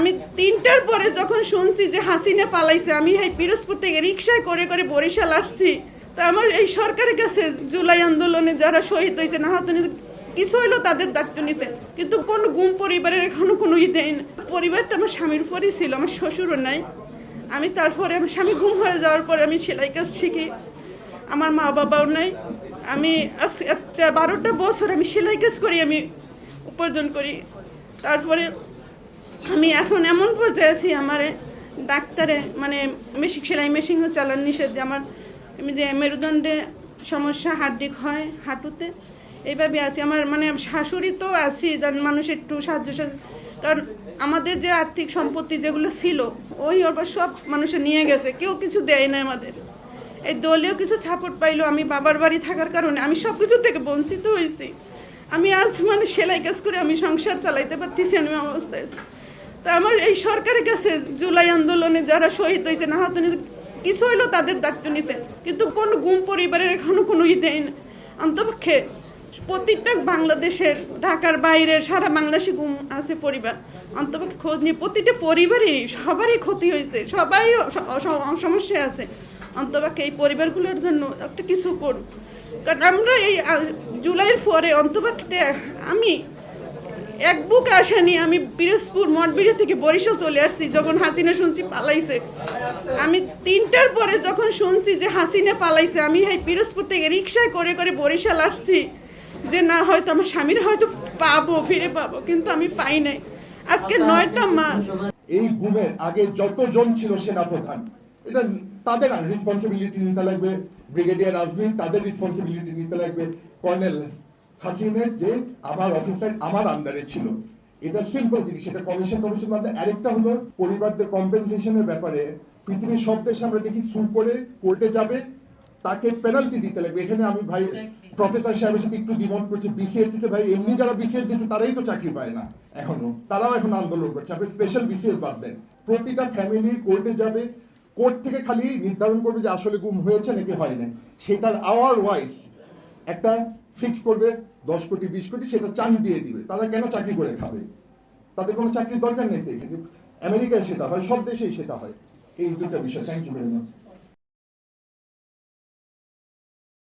আমি তিনটার পরে যখন শুনছি যে হাসিনা পালাইছে, আমি এই পিরোজপুর থেকে রিক্সায় করে করে বরিশাল আসছি। তা আমার এই সরকারের কাছে জুলাই আন্দোলনে যারা শহীদ হয়েছে না হাত কিছু হইল তাদের দায়িত্ব নিছে। কিন্তু কোন গুম পরিবারের এখনও কোনো ই দেয় না। পরিবারটা আমার স্বামীর উপরই ছিল, আমার শ্বশুরও নাই। আমি তারপরে আমার স্বামী গুম হয়ে যাওয়ার পরে আমি সেলাই কাজ শিখি। আমার মা বাবাও নাই। আমি বারোটা বছর আমি সেলাই কাজ করি, আমি উপার্জন করি। তারপরে আমি এখন এমন পর্যায়ে আছি, আমার ডাক্তারে মানে মেশিন, সেলাই মেশিনও চালান নিষেধ আমার এমনি যে মেরুদণ্ডে সমস্যা হাড্ডি হয় হাঁটুতে। এইভাবে আছি। আমার মানে শাশুড়ি তো আছি মানুষ একটু সাহায্য- কারণ আমাদের যে আর্থিক সম্পত্তি যেগুলো ছিল, ওই আবার সব মানুষে নিয়ে গেছে। কেউ কিছু দেয় না আমাদের। এই দলীয় কিছু সাপোর্ট পাইলো, আমি বাবার বাড়ি থাকার কারণে আমি সব কিছু থেকে বঞ্চিত হয়েছি। আমি আজ মানে সেলাই কাজ করে আমি সংসার চালাইতে পারতেছি আমি অবস্থায় আছি। তা আমার এই সরকারের কাছে জুলাই আন্দোলনে যারা শহীদ হয়েছে না হাত কিছু হইল তাদের দায়িত্ব নিছে। কিন্তু কোন গুম পরিবারের এখনও কোনো ই দেয় না। অন্তপক্ষে প্রত্যেকটা বাংলাদেশের, ঢাকার বাইরে সারা বাংলাদেশে গুম আছে পরিবার। অন্তপক্ষে খোঁজ নিয়ে প্রতিটা পরিবারই সবারই ক্ষতি হয়েছে, সবাই সমস্যায় আছে। অন্তপক্ষে এই পরিবারগুলোর জন্য একটা কিছু করুন কারণ আমরা এই জুলাইয়ের পরে অন্তপক্ষে আমি এক বুক আশা নিয়ে আমি পিরোজপুর মঠবিড়ি থেকে বরিশাল চলে আসছি, যখন হাসিনা শুনছি পালাইছে। আমি তিনটার পরে যখন শুনছি যে হাসিনা পালাইছে, আমি এই পিরোজপুর থেকে রিক্সায় করে করে বরিশাল আসছি, যে না, হয়তো আমার স্বামীর হয়তো পাবো, ফিরে পাবো, কিন্তু আমি পাই নাই। আজকে নয়টা মাস। এই গুমের আগে যতজন ছিল সেনাপ্রধান, এটা তাদের রেসপন্সিবিলিটি নিতে লাগবে ব্রিগেডিয়ার আজমিন তাদের রেসপন্সিবিলিটি নিতে লাগবে কর্নেল হাসিনের যে আমার অফিসার আমার আন্ডারে ছিল। এটা সিম্পল জিনিস এটা কমিশন কমিশন মধ্যে আরেকটা হলো পরিবারদের কম্পেনসেশনের ব্যাপারে পৃথিবীর সব দেশে আমরা দেখি সুর করে কোর্টে যাবে তাকে পেনাল্টি দিতে লাগবে। এখানে আমি ভাই প্রফেসর সাহেবের সাথে একটু ডিমন্ড করছি। বিসিএস দিতে ভাই এমনি যারা বিসিএস দিচ্ছে তারাই তো চাকরি পায় না এখনও। তারাও এখন আন্দোলন করছে। আপনি স্পেশাল বিসিএস বাদ দেন। প্রতিটা ফ্যামিলির কোর্টে যাবে কোর্ট থেকে খালি নির্ধারণ করবে যে আসলে গুম হয়েছে নাকি হয় না সেটার আওয়ার ওয়াইজ একটা ফিক্স করবে, দশ কোটি, বিশ কোটি, সেটা চান দিয়ে দিবে। তারা কেন চাকরি করে খাবে? তাদের কোনো চাকরির দরকার নেই তো এখানে। আমেরিকায় সেটা হয়, সব দেশেই সেটা হয়। এই দুটা বিষয়। Thank you very much